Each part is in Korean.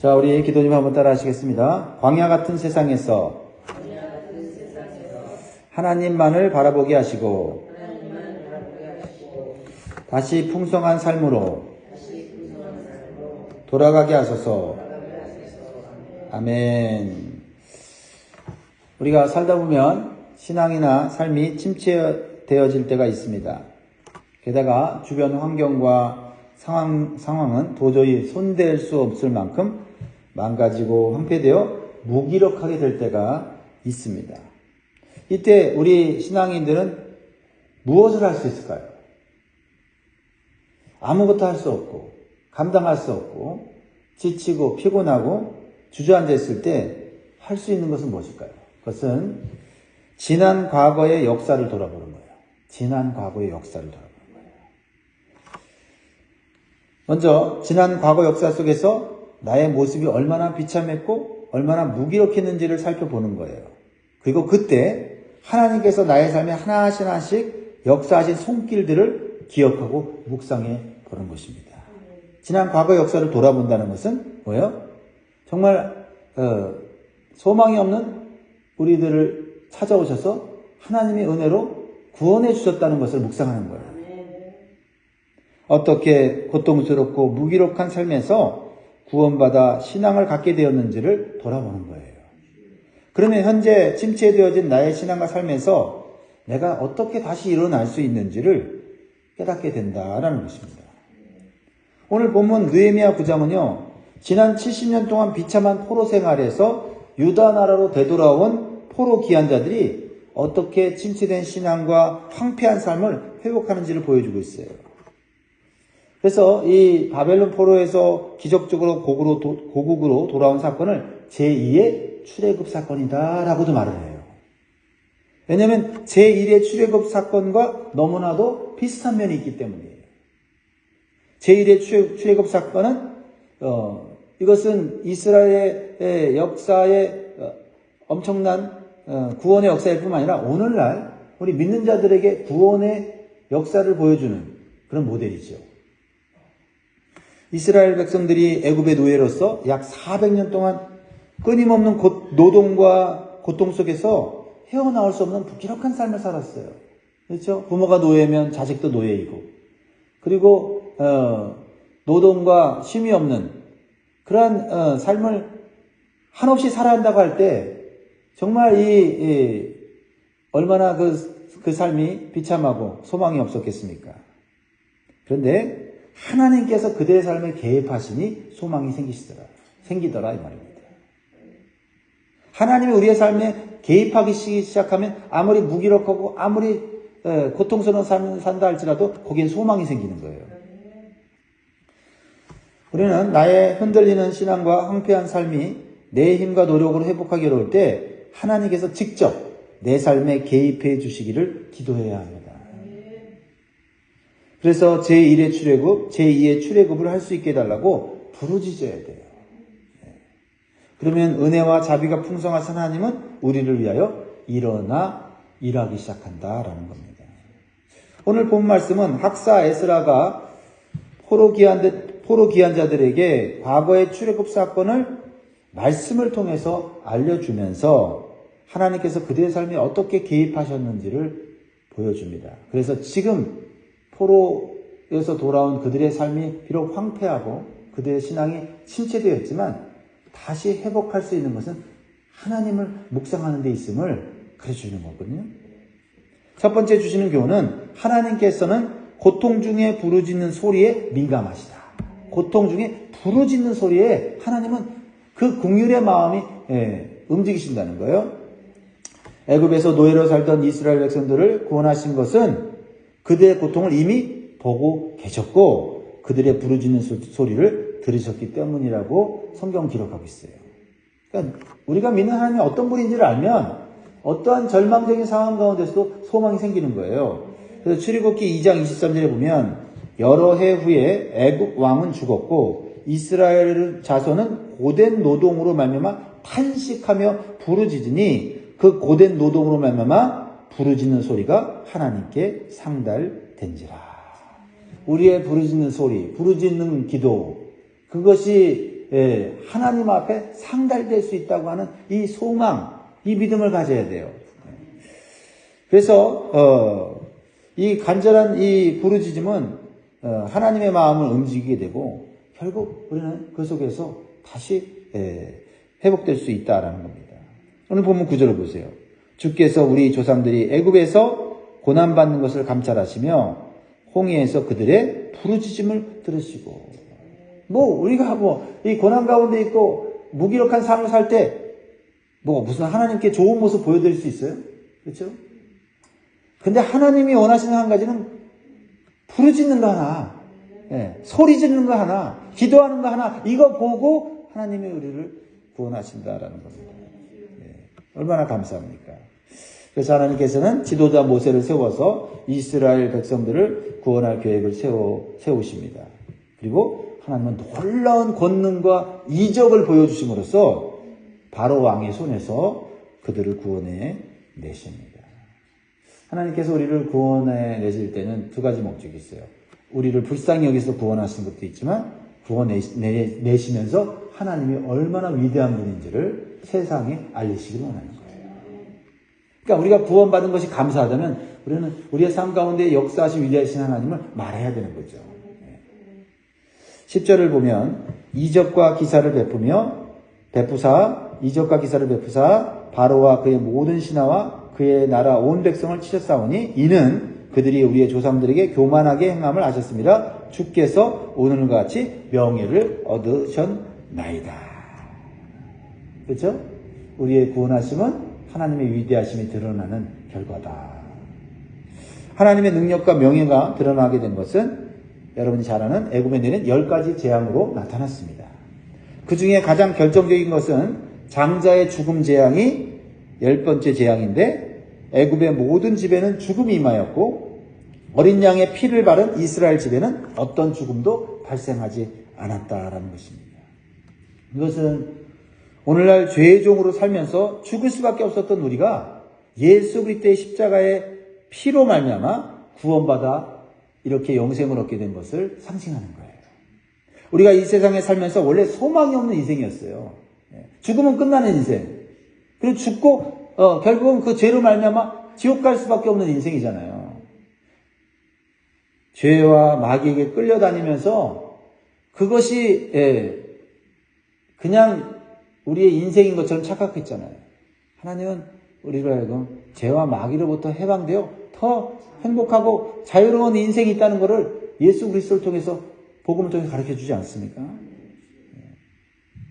자, 우리 기도님 한번 따라 하시겠습니다. 광야 같은 세상에서 하나님만을 바라보게 하시고 다시 풍성한 삶으로 돌아가게 하소서. 아멘. 우리가 살다 보면 신앙이나 삶이 침체되어질 때가 있습니다. 게다가 주변 환경과 상황, 상황은 도저히 손댈 수 없을 만큼 망가지고 황폐되어 무기력하게 될 때가 있습니다. 이때 우리 신앙인들은 무엇을 할 수 있을까요? 아무것도 할 수 없고, 감당할 수 없고, 지치고 피곤하고 주저앉아 있을 때 할 수 있는 것은 무엇일까요? 그것은 지난 과거의 역사를 돌아보는 거예요. 지난 과거의 역사를 돌아보는 거예요. 먼저 지난 과거 역사 속에서 나의 모습이 얼마나 비참했고 얼마나 무기력했는지를 살펴보는 거예요. 그리고 그때 하나님께서 나의 삶에 하나씩 하나씩 역사하신 손길들을 기억하고 묵상해 보는 것입니다. 지난 과거 역사를 돌아본다는 것은 뭐예요? 정말 어, 소망이 없는 우리들을 찾아오셔서 하나님의 은혜로 구원해 주셨다는 것을 묵상하는 거예요. 어떻게 고통스럽고 무기력한 삶에서 구원받아 신앙을 갖게 되었는지를 돌아보는 거예요. 그러면 현재 침체되어진 나의 신앙과 삶에서 내가 어떻게 다시 일어날 수 있는지를 깨닫게 된다라는 것입니다. 오늘 본문 느헤미야 9장은요. 지난 70년 동안 비참한 포로 생활에서 유다 나라로 되돌아온 포로 기한자들이 어떻게 침체된 신앙과 황폐한 삶을 회복하는지를 보여주고 있어요. 그래서 이 바벨론 포로에서 기적적으로 고국으로, 도, 고국으로 돌아온 사건을 제2의 출애굽 사건이다라고도 말을 해요. 왜냐하면 제1의 출애굽 사건과 너무나도 비슷한 면이 있기 때문이에요. 제1의 출애굽 사건은 어, 이것은 이스라엘의 역사의 어, 엄청난 어, 구원의 역사일 뿐만 아니라 오늘날 우리 믿는 자들에게 구원의 역사를 보여주는 그런 모델이죠. 이스라엘 백성들이 애굽의 노예로서 약 400년 동안 끊임없는 고, 노동과 고통 속에서 헤어나올 수 없는 부기력한 삶을 살았어요. 그렇죠? 부모가 노예면 자식도 노예이고, 그리고 어, 노동과 쉼이 없는 그러한 어, 삶을 한없이 살아야 한다고 할 때 정말 이, 이 얼마나 그, 그 삶이 비참하고 소망이 없었겠습니까? 그런데 하나님께서 그들의 삶에 개입하시니 소망이 생기시더라. 생기더라 이 말입니다. 하나님이 우리의 삶에 개입하기 시작하면 아무리 무기력하고 아무리 고통스러운 삶을 산다 할지라도 거기엔 소망이 생기는 거예요. 우리는 나의 흔들리는 신앙과 황폐한 삶이 내 힘과 노력으로 회복하기 어려울 때 하나님께서 직접 내 삶에 개입해 주시기를 기도해야 합니다. 그래서 제1의 출애굽, 제2의 출애굽을 할 수 있게 해달라고 부르짖어야 돼요. 그러면 은혜와 자비가 풍성하신 하나님은 우리를 위하여 일어나 일하기 시작한다라는 겁니다. 오늘 본 말씀은 학사 에스라가 포로 기한 포로 기한자들에게 과거의 출애굽 사건을 말씀을 통해서 알려주면서 하나님께서 그들의 삶에 어떻게 개입하셨는지를 보여줍니다. 그래서 지금 포로에서 돌아온 그들의 삶이 비록 황폐하고 그들의 신앙이 침체되었지만 다시 회복할 수 있는 것은 하나님을 묵상하는 데 있음을 그려주는 거거든요. 첫 번째 주시는 교훈은 하나님께서는 고통 중에 부르짖는 소리에 민감하시다. 고통 중에 부르짖는 소리에 하나님은 그 국률의 마음이 예, 움직이신다는 거예요. 애굽에서 노예로 살던 이스라엘 백성들을 구원하신 것은 그들의 고통을 이미 보고 계셨고 그들의 부르짖는 소리를 들으셨기 때문이라고 성경 기록하고 있어요. 그러니까 우리가 믿는 하나님이 어떤 분인지를 알면 어떠한 절망적인 상황 가운데서도 소망이 생기는 거예요. 그래서 출애굽기 2장 23절에 보면 여러 해 후에 애굽 왕은 죽었고 이스라엘 자손은 고된 노동으로 말미암아 탄식하며 부르짖으니 그 고된 노동으로 말미암아 부르짖는 소리가 하나님께 상달된지라. 우리의 부르짖는 소리, 부르짖는 기도, 그것이 예, 하나님 앞에 상달될 수 있다고 하는 이 소망, 이 믿음을 가져야 돼요. 그래서 어, 이 간절한 이 부르짖음은 어, 하나님의 마음을 움직이게 되고 결국 우리는 그 속에서 다시 예, 회복될 수 있다라는 겁니다. 오늘 보면 구절을 보세요. 주께서 우리 조상들이 애굽에서 고난 받는 것을 감찰하시며 홍해에서 그들의 부르짖음을 들으시고 뭐 우리가 뭐 이 고난 가운데 있고 무기력한 삶을 살 때 뭐 무슨 하나님께 좋은 모습 보여드릴 수 있어요? 그렇죠? 근데 하나님이 원하시는 한 가지는 부르짖는 거 하나, 예, 소리 지르는 거 하나, 기도하는 거 하나, 이거 보고 하나님이 우리를 구원하신다라는 겁니다. 예, 얼마나 감사합니까? 그래서 하나님께서는 지도자 모세를 세워서 이스라엘 백성들을 구원할 계획을 세워, 세우십니다. 그리고 하나님은 놀라운 권능과 이적을 보여주심으로써 바로 왕의 손에서 그들을 구원해 내십니다. 하나님께서 우리를 구원해 내실 때는 두 가지 목적이 있어요. 우리를 불쌍히 여기서 구원하신 것도 있지만 구원내시면서 하나님이 얼마나 위대한 분인지를 세상에 알리시길 원하는 거예요. 그러니까 우리가 구원받은 것이 감사하다면 우리는 우리의 삶 가운데 역사하신 위대하신 하나님을 말해야 되는 거죠. 10절을 보면 이적과 기사를 베푸며 베푸사 이적과 기사를 베푸사 바로와 그의 모든 신하와 그의 나라 온 백성을 치셨사오니 이는 그들이 우리의 조상들에게 교만하게 행함을 아셨습니다. 주께서 오늘과 같이 명예를 얻으셨나이다. 그렇죠? 우리의 구원하심은 하나님의 위대하심이 드러나는 결과다. 하나님의 능력과 명예가 드러나게 된 것은 여러분이 잘 아는 애굽에 내린 열 가지 재앙으로 나타났습니다. 그 중에 가장 결정적인 것은 장자의 죽음 재앙이 열 번째 재앙인데 애굽의 모든 집에는 죽음이 임하였고 어린 양의 피를 바른 이스라엘 집에는 어떤 죽음도 발생하지 않았다라는 것입니다. 이것은 오늘날 죄의 종으로 살면서 죽을 수밖에 없었던 우리가 예수 그리스도의 십자가의 피로 말미암아 구원받아 이렇게 영생을 얻게 된 것을 상징하는 거예요. 우리가 이 세상에 살면서 원래 소망이 없는 인생이었어요. 죽으면 끝나는 인생. 그리고 죽고 어, 결국은 그 죄로 말미암아 지옥 갈 수밖에 없는 인생이잖아요. 죄와 마귀에게 끌려다니면서 그것이 예, 그냥 우리의 인생인 것처럼 착각했잖아요. 하나님은 우리를 하여금 죄와 마귀로부터 해방되어 더 행복하고 자유로운 인생이 있다는 것을 예수 그리스도를 통해서 복음을 통해 가르쳐 주지 않습니까? 예.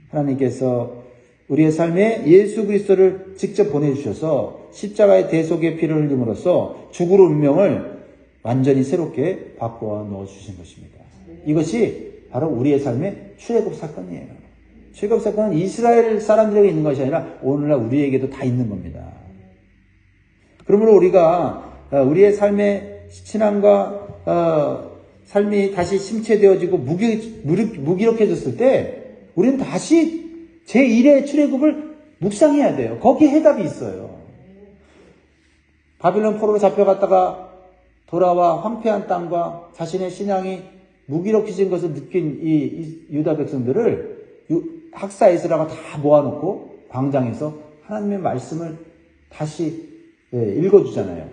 하나님께서 우리의 삶에 예수 그리스도를 직접 보내주셔서 십자가의 대속의 피를 흘림으로써 죽을 운명을 완전히 새롭게 바꾸어 넣어주신 것입니다. 이것이 바로 우리의 삶의 출애굽 사건이에요. 출애굽 사건은 이스라엘 사람들에게 있는 것이 아니라 오늘날 우리에게도 다 있는 겁니다. 그러므로 우리가 어, 우리의 삶의 신앙과 어, 삶이 다시 심체되어지고 무기, 무기력해졌을 때 우리는 다시 제1의 출애굽을 묵상해야 돼요. 거기에 해답이 있어요. 바빌론 포로로 잡혀갔다가 돌아와 황폐한 땅과 자신의 신앙이 무기력해진 것을 느낀 이, 유다 백성들을 학사 에스라가 다 모아놓고 광장에서 하나님의 말씀을 다시 예, 읽어주잖아요.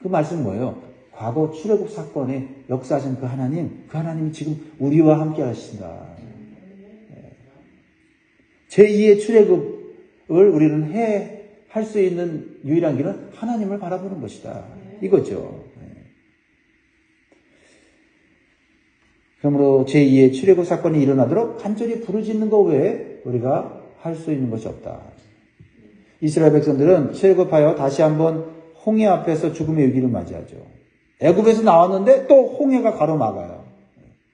그 말씀은 뭐예요? 과거 출애굽 사건에 역사하신 그 하나님, 그 하나님이 지금 우리와 함께 하신다. 제2의 출애굽을 우리는 해 할 수 있는 유일한 길은 하나님을 바라보는 것이다. 이거죠. 네. 그러므로 제2의 출애굽 사건이 일어나도록 간절히 부르짖는 것 외에 우리가 할 수 있는 것이 없다. 이스라엘 백성들은 출애굽하여 다시 한번 홍해 앞에서 죽음의 위기를 맞이하죠. 애굽에서 나왔는데 또 홍해가 가로막아요.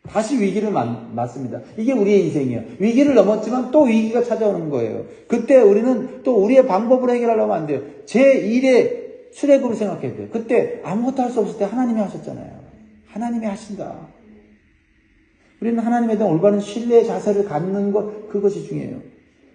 다시 위기를 맞습니다. 이게 우리의 인생이에요. 위기를 넘었지만 또 위기가 찾아오는 거예요. 그때 우리는 또 우리의 방법으로 해결하려면 안 돼요. 제1의 출애굽을 생각해야 돼요. 그때 아무것도 할 수 없을 때 하나님이 하셨잖아요. 하나님이 하신다. 우리는 하나님에 대한 올바른 신뢰의 자세를 갖는 것, 그것이 중요해요.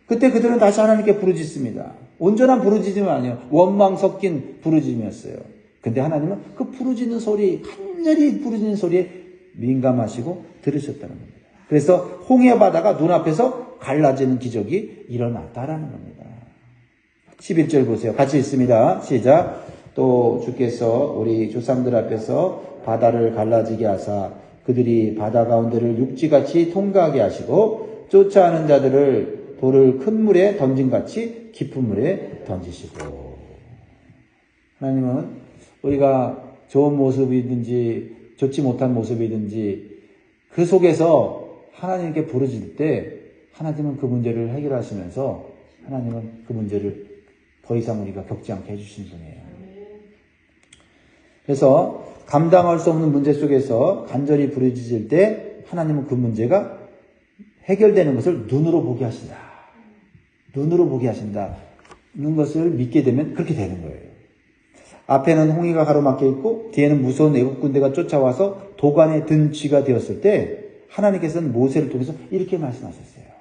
그때 그들은 다시 하나님께 부르짖습니다. 온전한 부르짖음은 아니에요. 원망 섞인 부르짖음이었어요. 근데 하나님은 그 부르짖는 소리, 간절히 부르짖는 소리에 민감하시고 들으셨다는 겁니다. 그래서 홍해 바다가 눈앞에서 갈라지는 기적이 일어났다라는 겁니다. 11절 보세요. 같이 읽습니다. 시작. 또 주께서 우리 조상들 앞에서 바다를 갈라지게 하사 그들이 바다 가운데를 육지같이 통과하게 하시고 쫓아하는 자들을 돌을 큰 물에 던진같이 깊은 물에 던지시고 하나님은 우리가 좋은 모습이든지 좋지 못한 모습이든지 그 속에서 하나님께 부르질 때 하나님은 그 문제를 해결하시면서 하나님은 그 문제를 더 이상 우리가 겪지 않게 해주신 분이에요. 그래서 감당할 수 없는 문제 속에서 간절히 부르짖을 때 하나님은 그 문제가 해결되는 것을 눈으로 보게 하신다. 눈으로 보게 하신다. 는 것을 믿게 되면 그렇게 되는 거예요. 앞에는 홍해가 가로막혀 있고 뒤에는 무서운 애국 군대가 쫓아와서 도관에 든 쥐가 되었을 때 하나님께서는 모세를 통해서 이렇게 말씀하셨어요.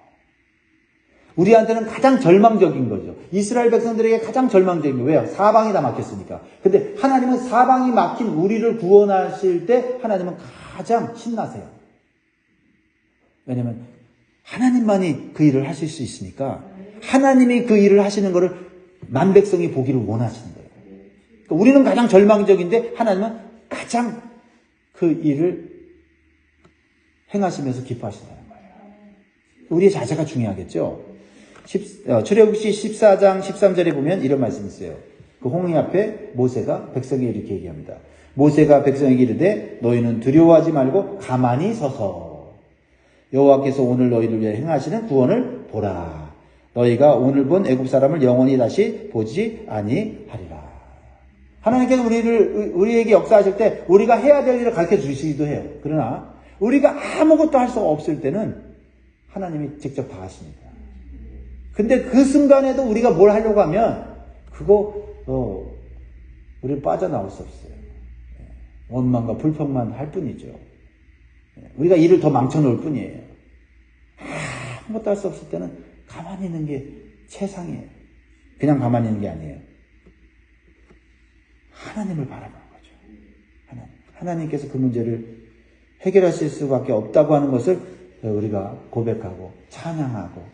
우리한테는 가장 절망적인 거죠. 이스라엘 백성들에게 가장 절망적인 거 왜요? 사방이 다 막혔으니까. 근데 하나님은 사방이 막힌 우리를 구원하실 때 하나님은 가장 신나세요. 왜냐면 하나님만이 그 일을 하실 수 있으니까 하나님이 그 일을 하시는 것을 만 백성이 보기를 원하시는 거예요. 그러니까 우리는 가장 절망적인데 하나님은 가장 그 일을 행하시면서 기뻐하신다는 거예요. 우리의 자세가 중요하겠죠. 10, 어, 출애굽시 14장 13절에 보면 이런 말씀이 있어요. 그 홍해 앞에 모세가 백성에게 이렇게 얘기합니다. 모세가 백성에게 이르되 너희는 두려워하지 말고 가만히 서서 여호와께서 오늘 너희를 위해 행하시는 구원을 보라. 너희가 오늘 본 애굽 사람을 영원히 다시 보지 아니하리라. 하나님께서 우리를 우리에게 역사하실 때 우리가 해야 될 일을 가르쳐 주시기도 해요. 그러나 우리가 아무것도 할 수가 없을 때는 하나님이 직접 다 하십니다. 근데 그 순간에도 우리가 뭘 하려고 하면 그거 어, 우리는 빠져나올 수 없어요. 예. 원망과 불평만 할 뿐이죠. 예. 우리가 일을 더 망쳐놓을 뿐이에요. 아무것도 할 수 없을 때는 가만히 있는 게 최상이에요. 그냥 가만히 있는 게 아니에요. 하나님을 바라보는 거죠. 하나님. 하나님께서 그 문제를 해결하실 수밖에 없다고 하는 것을 우리가 고백하고 찬양하고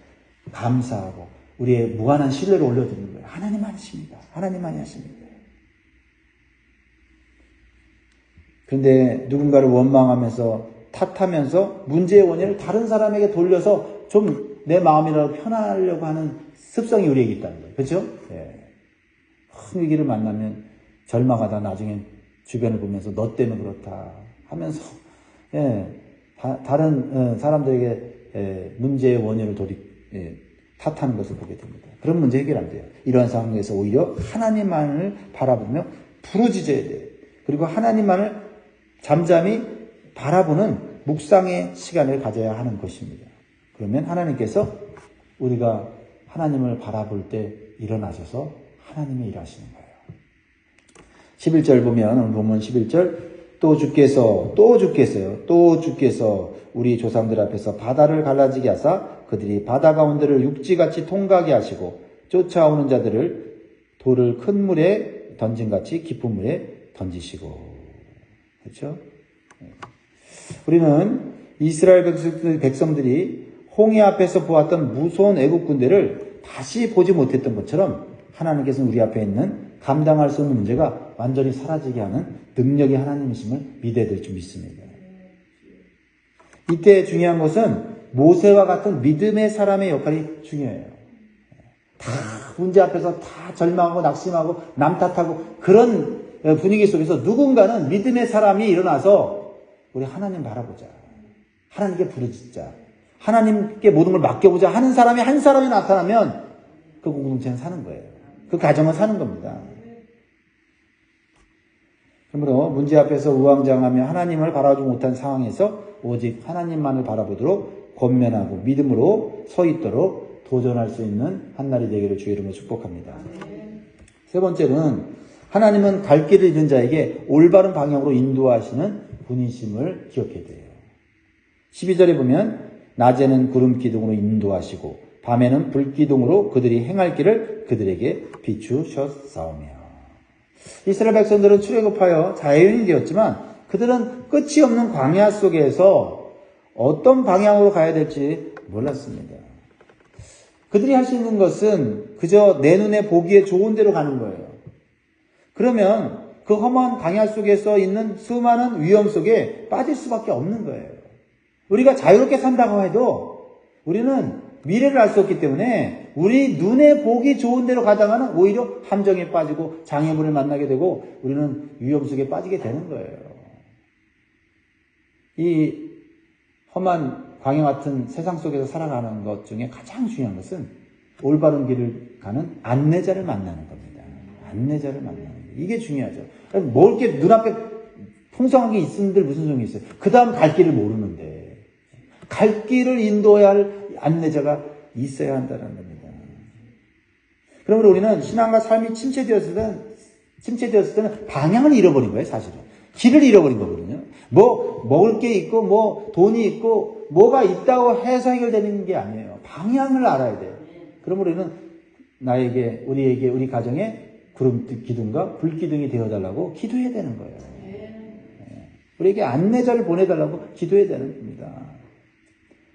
감사하고 우리의 무한한 신뢰를 올려드리는 거예요. 하나님만 하십니다. 하나님만이 하십니다. 그런데 누군가를 원망하면서 탓하면서 문제의 원인을 다른 사람에게 돌려서 좀 내 마음이라도 편하려고 하는 습성이 우리에게 있다는 거예요. 그렇죠? 예. 큰 위기를 만나면 절망하다 나중엔 주변을 보면서 너 때문에 그렇다 하면서 예, 다, 른 어, 사람들에게 예, 문제의 원인을 돌이 예, 탓하는 것을 보게 됩니다. 그런 문제 해결 안 돼요. 이러한 상황에서 오히려 하나님만을 바라보며 부르짖어야 돼요. 그리고 하나님만을 잠잠히 바라보는 묵상의 시간을 가져야 하는 것입니다. 그러면 하나님께서 우리가 하나님을 바라볼 때 일어나셔서 하나님이 일하시는 거예요. 11절 보면 오늘 본문 11절 또 주께서 또 주께서요 또 주께서 우리 조상들 앞에서 바다를 갈라지게 하사 그들이 바다 가운데를 육지같이 통과하게 하시고 쫓아오는 자들을 돌을 큰 물에 던진같이 깊은 물에 던지시고 그렇죠? 우리는 이스라엘 백성들이 홍해 앞에서 보았던 무서운 애국 군대를 다시 보지 못했던 것처럼 하나님께서는 우리 앞에 있는 감당할 수 없는 문제가 완전히 사라지게 하는 능력이 하나님이심을 믿어야 될 줄 믿습니다. 이때 중요한 것은 모세와 같은 믿음의 사람의 역할이 중요해요. 다 문제 앞에서 다 절망하고 낙심하고 남 탓하고 그런 분위기 속에서 누군가는 믿음의 사람이 일어나서 우리 하나님 바라보자. 하나님께 부르짖자. 하나님께 모든 걸 맡겨보자 하는 사람이 한 사람이 나타나면 그 공동체는 사는 거예요. 그 가정은 사는 겁니다. 그러므로 문제 앞에서 우왕좌왕하며 하나님을 바라보지 못한 상황에서 오직 하나님만을 바라보도록 권면하고 믿음으로 서 있도록 도전할 수 있는 한 날이 되기를 주의 이름으로 축복합니다. 세 번째는 하나님은 갈 길을 잃은 자에게 올바른 방향으로 인도하시는 분이심을 기억해야 돼요. 12절에 보면 낮에는 구름 기둥으로 인도하시고 밤에는 불 기둥으로 그들이 행할 길을 그들에게 비추셨사오며 이스라엘 백성들은 출애굽하여 자유인이 되었지만 그들은 끝이 없는 광야 속에서 어떤 방향으로 가야 될지 몰랐습니다. 그들이 할 수 있는 것은 그저 내 눈에 보기에 좋은 대로 가는 거예요. 그러면 그 험한 강야 속에서 있는 수많은 위험 속에 빠질 수밖에 없는 거예요. 우리가 자유롭게 산다고 해도 우리는 미래를 알 수 없기 때문에 우리 눈에 보기 좋은 대로 가다가는 오히려 함정에 빠지고 장애물을 만나게 되고 우리는 위험 속에 빠지게 되는 거예요. 이 험한 광야 같은 세상 속에서 살아가는 것 중에 가장 중요한 것은 올바른 길을 가는 안내자를 만나는 겁니다. 안내자를 만나는 거예요. 이게 중요하죠. 뭐 이렇게 눈앞에 풍성한 게 있는들 무슨 소용이 있어요? 그 다음 갈 길을 모르는데. 갈 길을 인도해야 할 안내자가 있어야 한다는 겁니다. 그러므로 우리는 신앙과 삶이 침체되었을 때는, 침체되었을 때는 방향을 잃어버린 거예요, 사실은. 길을 잃어버린 거거든요. 뭐, 먹을 게 있고, 뭐, 돈이 있고, 뭐가 있다고 해서 해결되는 게 아니에요. 방향을 알아야 돼요. 그러므로 우리는 나에게, 우리에게, 우리 가정에 구름 기둥과 불 기둥이 되어 달라고 기도해야 되는 거예요. 네. 우리에게 안내자를 보내달라고 기도해야 되는 겁니다.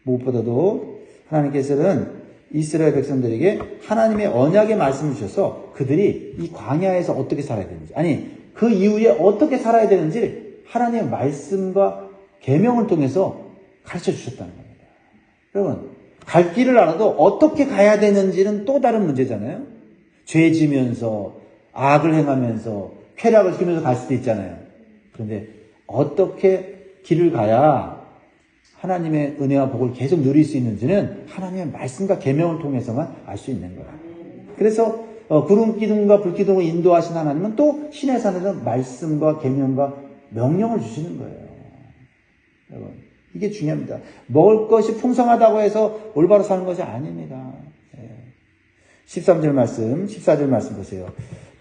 무엇보다도 하나님께서는 이스라엘 백성들에게 하나님의 언약의 말씀을 주셔서 그들이 이 광야에서 어떻게 살아야 되는지, 아니, 그 이후에 어떻게 살아야 되는지 하나님의 말씀과 계명을 통해서 가르쳐 주셨다는 겁니다. 여러분, 갈 길을 알아도 어떻게 가야 되는지는 또 다른 문제잖아요. 죄 지면서, 악을 행하면서, 쾌락을 시키면서 갈 수도 있잖아요. 그런데 어떻게 길을 가야 하나님의 은혜와 복을 계속 누릴 수 있는지는 하나님의 말씀과 계명을 통해서만 알 수 있는 거야. 그래서 어, 구름 기둥과 불 기둥을 인도하신 하나님은 또 신의 산에서 말씀과 계명과 명령을 주시는 거예요. 여러분, 이게 중요합니다. 먹을 것이 풍성하다고 해서 올바로 사는 것이 아닙니다. 13절 말씀, 14절 말씀 보세요.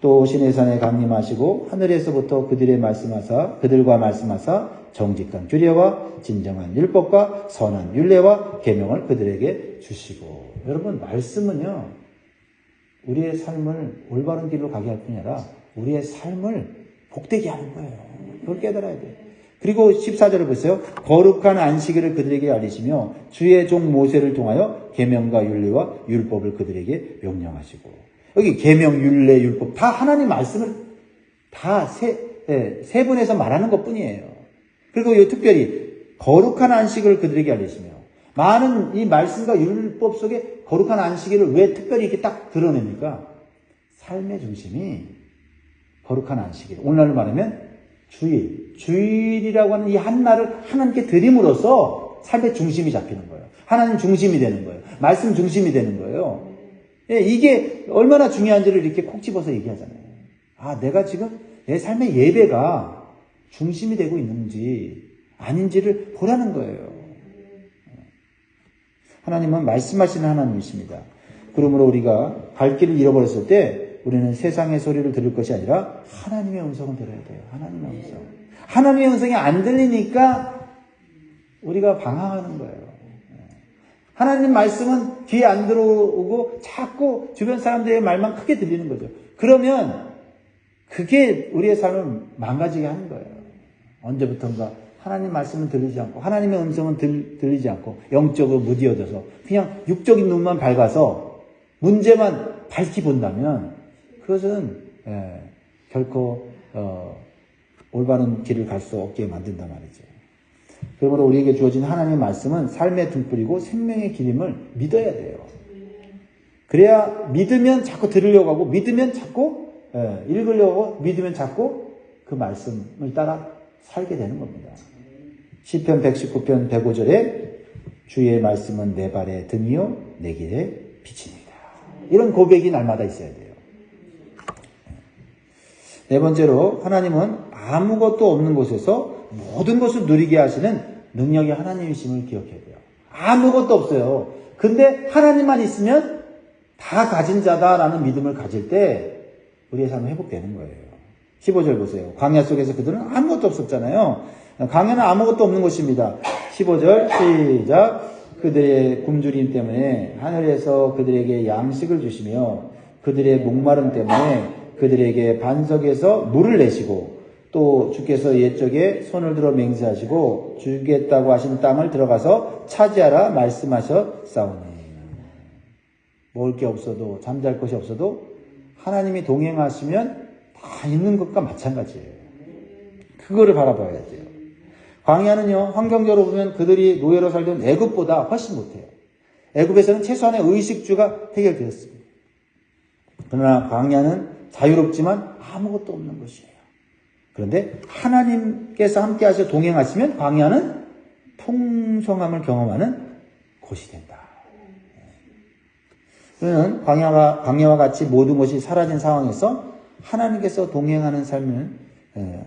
또 신의 산에 강림하시고 하늘에서부터 그들의 말씀하사 그들과 말씀하사 정직한 규례와 진정한 율법과 선한 율례와 계명을 그들에게 주시고 여러분 말씀은요 우리의 삶을 올바른 길로 가게 할 뿐이 아니라 우리의 삶을 복되게 하는 거예요. 그걸 깨달아야 돼요. 그리고 14절을 보세요. 거룩한 안식일을 그들에게 알리시며 주의 종 모세를 통하여 계명과 율례와 율법을 그들에게 명령하시고 여기 계명, 율례, 율법 다 하나님 말씀을 다세 예, 세 분에서 말하는 것뿐이에요. 그리고 이 특별히 거룩한 안식을 그들에게 알리시며 많은 이 말씀과 율법 속에 거룩한 안식일을 왜 특별히 이렇게 딱 드러냅니까? 삶의 중심이 거룩한 안식일. 오늘날로 말하면 주일. 주일이라고 하는 이 한 날을 하나님께 드림으로써 삶의 중심이 잡히는 거예요. 하나님 중심이 되는 거예요. 말씀 중심이 되는 거예요. 예, 이게 얼마나 중요한지를 이렇게 콕 집어서 얘기하잖아요. 아, 내가 지금 내 삶의 예배가 중심이 되고 있는지 아닌지를 보라는 거예요. 하나님은 말씀하시는 하나님이십니다. 그러므로 우리가 갈 길을 잃어버렸을 때 우리는 세상의 소리를 들을 것이 아니라 하나님의 음성을 들어야 돼요. 하나님의 음성. 하나님의 음성이 안 들리니까 우리가 방황하는 거예요. 하나님 말씀은 귀에 안 들어오고 자꾸 주변 사람들의 말만 크게 들리는 거죠. 그러면 그게 우리의 삶을 망가지게 하는 거예요. 언제부턴가 하나님 말씀은 들리지 않고 하나님의 음성은 들, 들리지 않고 영적으로 무디어져서 그냥 육적인 눈만 밝아서 문제만 밝히 본다면 그것은 예, 결코 어, 올바른 길을 갈 수 없게 만든단 말이죠. 그러므로 우리에게 주어진 하나님의 말씀은 삶의 등불이고 생명의 길임을 믿어야 돼요. 그래야 믿으면 자꾸 들으려고 하고 믿으면 자꾸 예, 읽으려고 믿으면 자꾸 그 말씀을 따라 살게 되는 겁니다. 시편 119편 105절에 주의 말씀은 내 발의 등이요 내 길의 빛입니다. 이런 고백이 날마다 있어야 돼요. 네 번째로 하나님은 아무것도 없는 곳에서 모든 것을 누리게 하시는 능력이 하나님이심을 기억해야 돼요. 아무것도 없어요. 근데 하나님만 있으면 다 가진 자다라는 믿음을 가질 때 우리의 삶은 회복되는 거예요. 15절 보세요. 광야 속에서 그들은 아무것도 없었잖아요. 광야는 아무것도 없는 곳입니다. 15절 시작. 그들의 굶주림 때문에 하늘에서 그들에게 양식을 주시며 그들의 목마름 때문에 그들에게 반석에서 물을 내시고 또 주께서 옛적에 손을 들어 맹세하시고 주겠다고 하신 땅을 들어가서 차지하라 말씀하셨사오니 먹을 게 없어도 잠잘 곳이 없어도 하나님이 동행하시면 다 있는 것과 마찬가지예요. 그거를 바라봐야 돼요. 광야는요 환경적으로 보면 그들이 노예로 살던 애굽보다 훨씬 못해요. 애굽에서는 최소한의 의식주가 해결되었습니다. 그러나 광야는 자유롭지만 아무것도 없는 곳이에요. 그런데 하나님께서 함께 하셔 동행하시면 광야는 풍성함을 경험하는 곳이 된다. 그는 광야와, 광야와 같이 모든 것이 사라진 상황에서 하나님께서 동행하는 삶을, 에,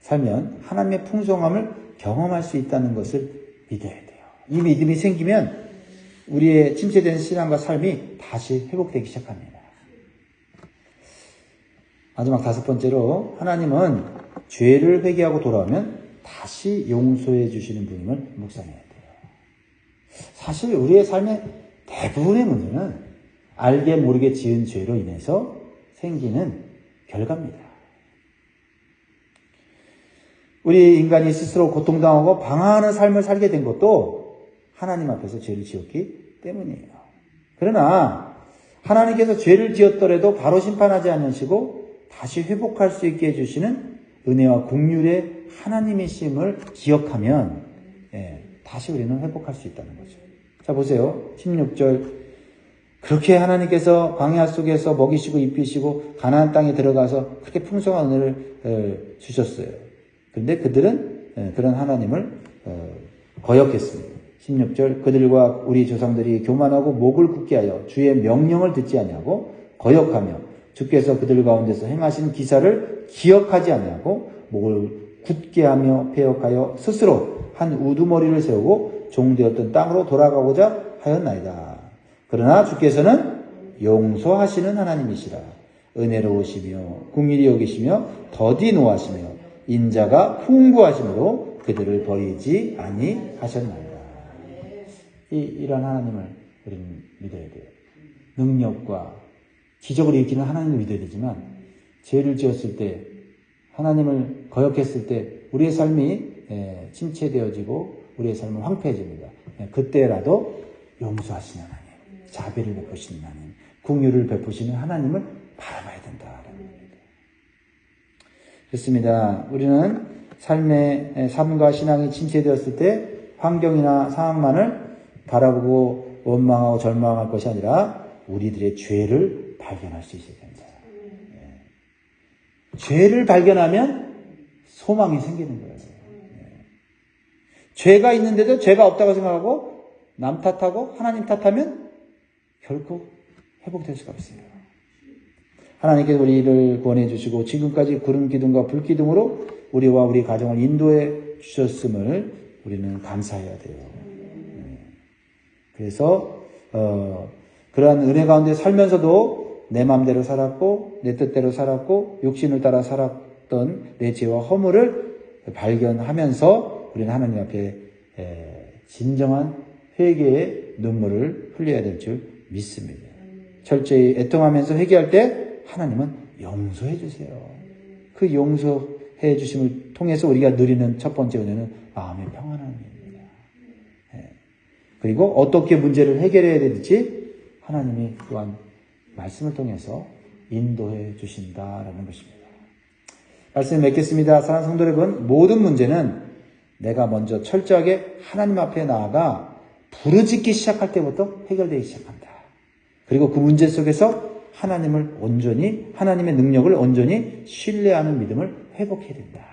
살면 하나님의 풍성함을 경험할 수 있다는 것을 믿어야 돼요. 이 믿음이 생기면 우리의 침체된 신앙과 삶이 다시 회복되기 시작합니다. 마지막 다섯 번째로 하나님은 죄를 회개하고 돌아오면 다시 용서해 주시는 분임을 묵상해야 돼요. 사실 우리의 삶의 대부분의 문제는 알게 모르게 지은 죄로 인해서 생기는 결과입니다. 우리 인간이 스스로 고통당하고 방황하는 삶을 살게 된 것도 하나님 앞에서 죄를 지었기 때문이에요. 그러나 하나님께서 죄를 지었더라도 바로 심판하지 않으시고 다시 회복할 수 있게 해주시는 은혜와 국률의 하나님이심을 기억하면 예, 다시 우리는 회복할 수 있다는 거죠. 자 보세요. 16절 그렇게 하나님께서 광야 속에서 먹이시고 입히시고 가나안 땅에 들어가서 그렇게 풍성한 은혜를 어, 주셨어요. 그런데 그들은 예, 그런 하나님을 어, 거역했습니다. 16절 그들과 우리 조상들이 교만하고 목을 굳게 하여 주의 명령을 듣지 아니하고 거역하며 주께서 그들 가운데서 행하신 기사를 기억하지 아니하고 목을 굳게 하며 폐역하여 스스로 한 우두머리를 세우고 종되었던 땅으로 돌아가고자 하였나이다. 그러나 주께서는 용서하시는 하나님이시라. 은혜로우시며 국민이 여기시며 더디 노하시며 인자가 풍부하심으로 그들을 버리지 아니하셨나이다. 이, 이런 하나님을 우리는 믿어야 돼요. 능력과 기적을 일으키는 하나님을 믿어야 되지만 죄를 지었을 때 하나님을 거역했을 때 우리의 삶이 예, 침체되어지고 우리의 삶은 황폐해집니다. 예, 그때라도 용서하시는 하나님, 자비를 베푸시는 하나님, 궁유를 베푸시는 하나님을 바라봐야 된다라는 겁니다. 그렇습니다. 우리는 삶의 삶과 신앙이 침체되었을 때 환경이나 상황만을 바라보고 원망하고 절망할 것이 아니라 우리들의 죄를 발견할 수 있어야 된다. 예. 죄를 발견하면 소망이 생기는 거예요. 예. 죄가 있는데도 죄가 없다고 생각하고 남 탓하고 하나님 탓하면 결코 회복될 수가 없어요. 하나님께서 우리를 구원해 주시고 지금까지 구름 기둥과 불 기둥으로 우리와 우리 가정을 인도해 주셨음을 우리는 감사해야 돼요. 예. 그래서 어, 그러한 은혜 가운데 살면서도 내 마음대로 살았고 내 뜻대로 살았고 욕심을 따라 살았던 내 죄와 허물을 발견하면서 우리는 하나님 앞에 에, 진정한 회개의 눈물을 흘려야 될 줄 믿습니다. 철저히 애통하면서 회개할 때 하나님은 용서해 주세요. 그 용서해 주심을 통해서 우리가 누리는 첫 번째 은혜는 마음의 평안함입니다. 예. 그리고 어떻게 문제를 해결해야 될지 하나님이 또한 말씀을 통해서 인도해 주신다라는 것입니다. 말씀 맺겠습니다. 사랑하는 성도 여러분, 모든 문제는 내가 먼저 철저하게 하나님 앞에 나아가 부르짖기 시작할 때부터 해결되기 시작한다. 그리고 그 문제 속에서 하나님을 온전히, 하나님의 능력을 온전히 신뢰하는 믿음을 회복해야 된다.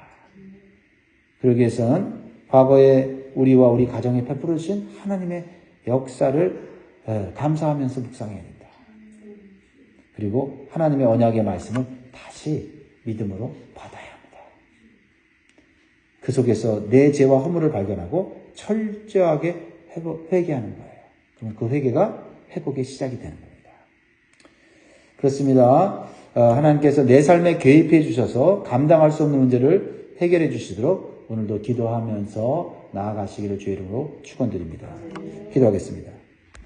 그러기 위해서는 과거에 우리와 우리 가정에 베풀어 주신 하나님의 역사를 감사하면서 묵상해야 된다. 그리고 하나님의 언약의 말씀을 다시 믿음으로 받아야 합니다. 그 속에서 내 죄와 허물을 발견하고 철저하게 회개하는 거예요. 그러면 그 회개가 회복의 시작이 되는 겁니다. 그렇습니다. 어, 하나님께서 내 삶에 개입해 주셔서 감당할 수 없는 문제를 해결해 주시도록 오늘도 기도하면서 나아가시기를 주의 이름으로 축원드립니다. 기도하겠습니다.